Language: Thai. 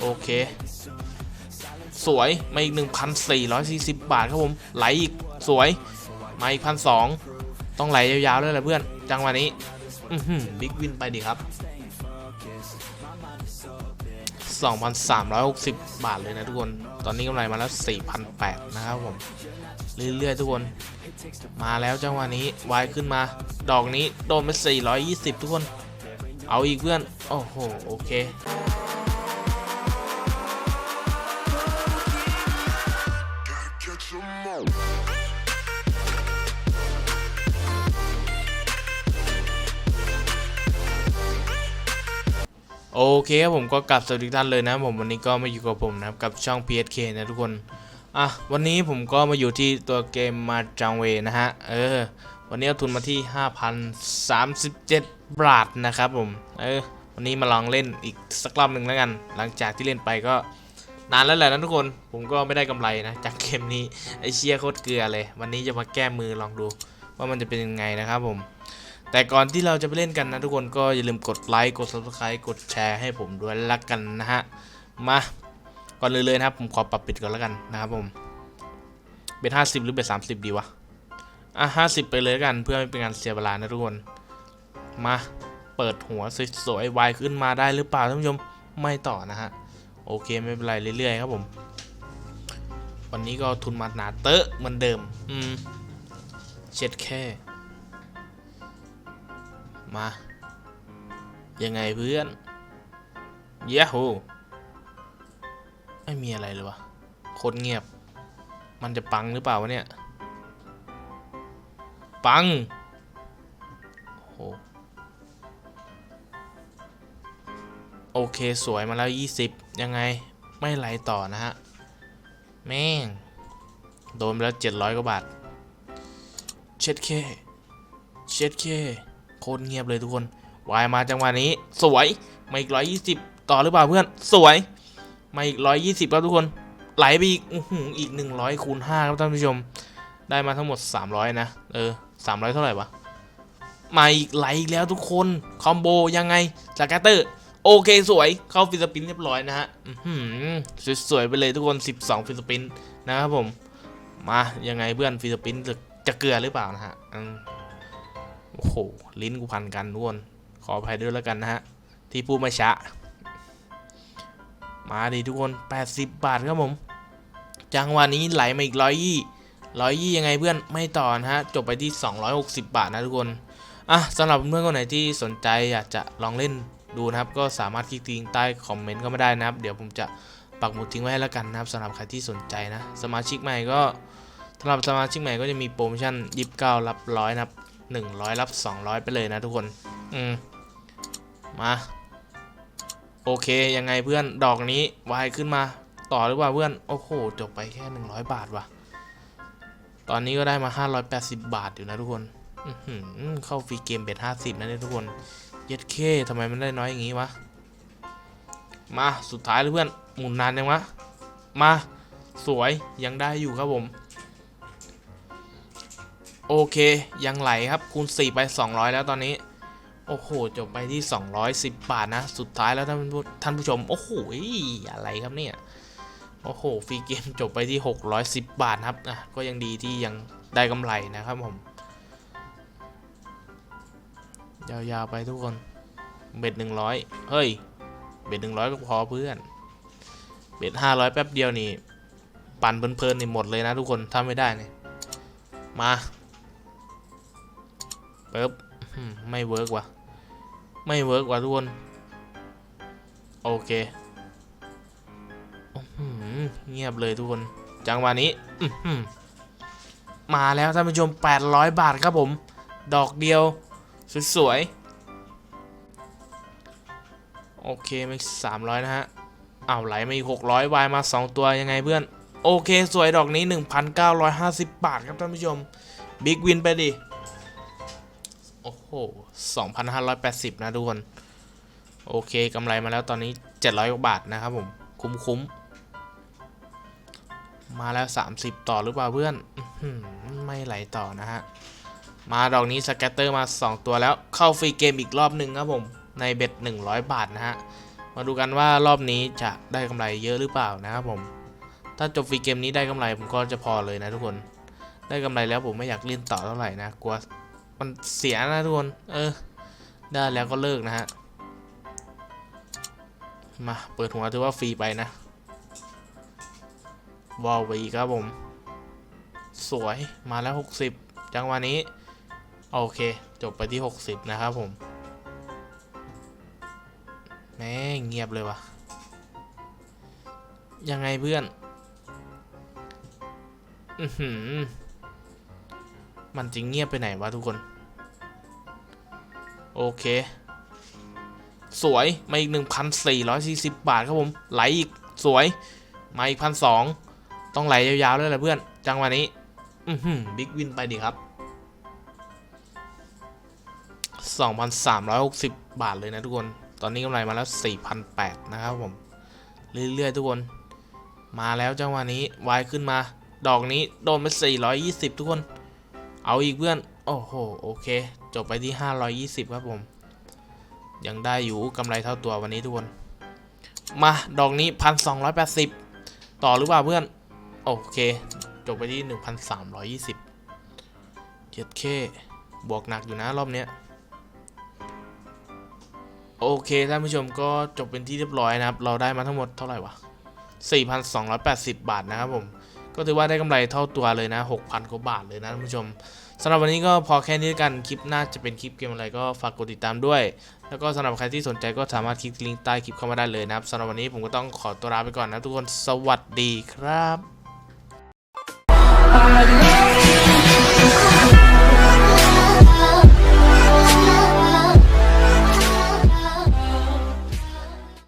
โอเค สวย มาอีก 1,440 บาทครับผม ไหลอีก สวย มาอีกพันสองต้องไหลยาวๆเลยแหละเพื่อน จังหวะนี้ อือหือบิ๊กวินไปดิครับ 2,360 บาทเลยนะทุกคน ตอนนี้กำไรมาแล้ว 4,800 นะครับผม เรื่อยๆทุกคน มาแล้วจังหวะนี้ วายขึ้นมา ดอกนี้โดนไป420 ทุกคน เอาอีกเพื่อน โอ้โห โอเค โอเคครับผมก็กลับสวัสดีทุกท่านเลยนะผมวันนี้ก็มาอยู่กับผมนะครับกับช่อง PSK นะทุกคน อะวันนี้ผมก็มาอยู่ที่ตัวเกมมาจังเวนะฮะ เออ วันนี้เอาทุนมาที่ 5,037 บาทนะครับผม เออ วันนี้มาลองเล่นอีกสักรอบหนึ่งแล้วกัน หลังจากที่เล่นไปก็นานแล้วแหละนะทุกคน ผมก็ไม่ได้กำไรนะจากเกมนี้ไอเชียโคตรเกลือเลย วันนี้จะมาแก้มือลองดูว่ามันจะเป็นยังไงนะครับผม แต่ก่อนที่เราจะไปเล่นกันนะทุกคนก็อย่าลืมกดไลค์กด subscribe กดแชร์ให้ผมด้วยละกันนะฮะ มาก่อนเลยเลยนะครับผมขอปรับปิดก่อนแล้วกันนะครับผมเบ็ดห้าสิบหรือเบ็ดสามสิบดีวะ อะห้าสิบไปเลยกันเพื่อไม่เป็นการเสียเวลานะทุกคน มาเปิดหัวสวยๆวายขึ้นมาได้หรือเปล่าท่านผู้ชมไม่ต่อนะฮะโอเคไม่เป็นไรเรื่อยๆครับผม วันนี้ก็ทุนมาหนาเตอะเหมือนเดิม อืมเช็ดแค่ มา ยังไงเพื่อนยะโฮไม่มีอะไรเลยวะโคตรเงียบ มันจะปังหรือเปล่าวะเนี่ย ปังโอโหโอเคสวยมาแล้ว 20 ยังไงไม่ไหลต่อนะฮะ แม่ง โดนไปแล้ว 700 กว่าบาท เช็ดเค เช็ดเค โคตรเงียบเลยทุกคนวายมาจังหวะนี้ สวยมาอีกร้อยยี่สิบต่อหรือเปล่าเพื่อน สวยมาอีกร้อยยี่สิบครับทุกคน ไหลไปอีกอือหูอีกหนึ่งร้อยคูณห้าครับท่านผู้ชม ได้มาทั้งหมดสามร้อยนะ เออสามร้อยเท่าไหร่วะมาอีกไหลอีกแล้วทุกคน คอมโบยังไงสกาเตอร์ โอเคสวย เข้าฟิสปินเรียบร้อยนะฮะสวยๆไปเลยทุกคน 12ฟิสปินนะครับผม มายังไงเพื่อนฟิสปินจะจะเกลือหรือเปล่านะฮะ โอ้โห ลิ้นกูพันกันทุกคนขออภัยด้วยแล้วกันนะฮะ ที่พูดไม่ช้ามาดิทุกคน 80 บาทครับผม จังหวะนี้ไหลมาอีกร้อยยี่ร้อยยี่ยังไงเพื่อนไม่ต่อนะฮะ จบไปที่ 260 บาทนะทุกคน อะสำหรับเพื่อนคนไหนที่สนใจอยากจะลองเล่นดูนะครับ ก็สามารถคลิกทิ้งใต้คอมเมนต์ก็ไม่ได้นะครับ เดี๋ยวผมจะปักหมุดทิ้งไว้ให้แล้วกันนะครับสำหรับใครที่สนใจนะ สมาชิกใหม่ก็สำหรับสมาชิกใหม่ก็จะมีโปรโมชั่น 29 รับร้อยนะครับ 100 รับ 200 ไปเลยนะทุกคน อืม มา โอเค ยังไงเพื่อนดอกนี้วายขึ้นมา ต่อหรือเปล่าเพื่อน โอ้โห จบไปแค่ 100 บาทว่ะ ตอนนี้ก็ได้มา 580 บาทอยู่นะทุกคนเข้าฟรีเกมเบ็ด50 นะเนี่ยทุกคน เย็ดเคทำไมมันได้น้อยอย่างงี้วะ มาสุดท้ายเลยเพื่อน หมุนนานยังวะ มาสวยยังได้อยู่ครับผม โอเค ยังไหลครับคูณ 4 ไป 200 แล้วตอนนี้ โอ้โห จบไปที่ 210 บาทนะ สุดท้ายแล้วท่านผู้ท่านผู้ชม โอ้โห อะไรครับเนี่ย โอ้โห ฟรีเกมจบไปที่ 610 บาทครับอะก็ยังดีที่ยังได้กำไรนะครับผม ยาวๆไปทุกคน เบ็ด 100 เฮ้ย เบ็ด 100 ก็พอเพื่อน เบ็ด 500 แป๊บเดียวนี่ ปั่นเพลินๆนี่หมดเลยนะทุกคนถ้าไม่ได้เนี่ยมา ปึ๊บไม่เวิร์กว่ะ ไม่เวิร์กว่ะทุกคน โอเคเงียบเลยทุกคน จังหวะนี้มาแล้วท่านผู้ชม 800 บาทครับผม ดอกเดียว สวยๆ โอเคไม่สามร้อยนะฮะอ้าวไหลมาอีก 600วายมา 2 ตัวยังไงเพื่อน โอเค สวยดอกนี้ 1,950 บาทครับท่านผู้ชม บิ๊กวินไปดิ โอ้โห 2,580 นะทุกคน โอเคกำไรมาแล้วตอนนี้ 700กว่าบาทนะครับผม คุ้มคุ้ม มาแล้ว 30 ต่อหรือเปล่าเพื่อน ไม่ไหลต่อนะฮะ มาดอกนี้สแกตเตอร์มา 2 ตัวแล้วเข้าฟรีเกมอีกรอบหนึ่งครับผม ในเบ็ด 100 บาทนะฮะ มาดูกันว่ารอบนี้จะได้กำไรเยอะหรือเปล่านะครับผม ถ้าจบฟรีเกมนี้ได้กำไรผมก็จะพอเลยนะทุกคน ได้กำไรแล้วผมไม่อยากเล่นต่อเท่าไหร่นะ กลัว มันเสียนะทุกคน เออ ได้แล้วก็เลิกนะฮะ มา เปิดหัวถือว่าฟรีไปนะวอลไปอีกครับผม สวย มาแล้ว 60 จังหวะนี้ โอเค จบไปที่ 60 นะครับผมแม่งเงียบเลยวะยังไงเพื่อน อือหือ มันจริงเงียบไปไหนวะทุกคน โอเค สวย มาอีก 1,440 บาทครับผม ไหลอีก สวย มาอีกพันสองต้องไหลยาวๆเลยแหละเพื่อน จังหวะนี้ อือหือบิ๊กวินไปดิครับ 2,360 บาทเลยนะทุกคน ตอนนี้กำไรมาแล้ว 4,800 นะครับผม เรื่อยๆทุกคน มาแล้วจังหวะนี้ วายขึ้นมา ดอกนี้โดนไป420 ทุกคน เอาอีกเพื่อน โอ้โห โอเค จบไปที่ 520 ครับผม ยังได้อยู่กำไรเท่าตัววันนี้ทุกคน มาดอกนี้ 1,280 ต่อหรือเปล่าเพื่อน โอเค จบไปที่ 1,320เจ็ดเคบวกหนักอยู่นะรอบเนี้ยโอเคท่านผู้ชมก็จบเป็นที่เรียบร้อยนะครับ เราได้มาทั้งหมดเท่าไหร่วะ 4,280 บาทนะครับผม ก็ถือว่าได้กำไรเท่าตัวเลยนะ 6,000กว่าบาทเลยนะท่านผู้ชมสำหรับวันนี้ก็พอแค่นี้กันคลิปหน้าจะเป็นคลิปเกมอะไรก็ฝากกดติดตามด้วย แล้วก็สำหรับใครที่สนใจก็สามารถคลิกลิงก์ใต้คลิปเข้ามาได้เลยนะครับสำหรับวันนี้ผมก็ต้องขอตัวลาไปก่อนนะทุกคนสวัสดีครับ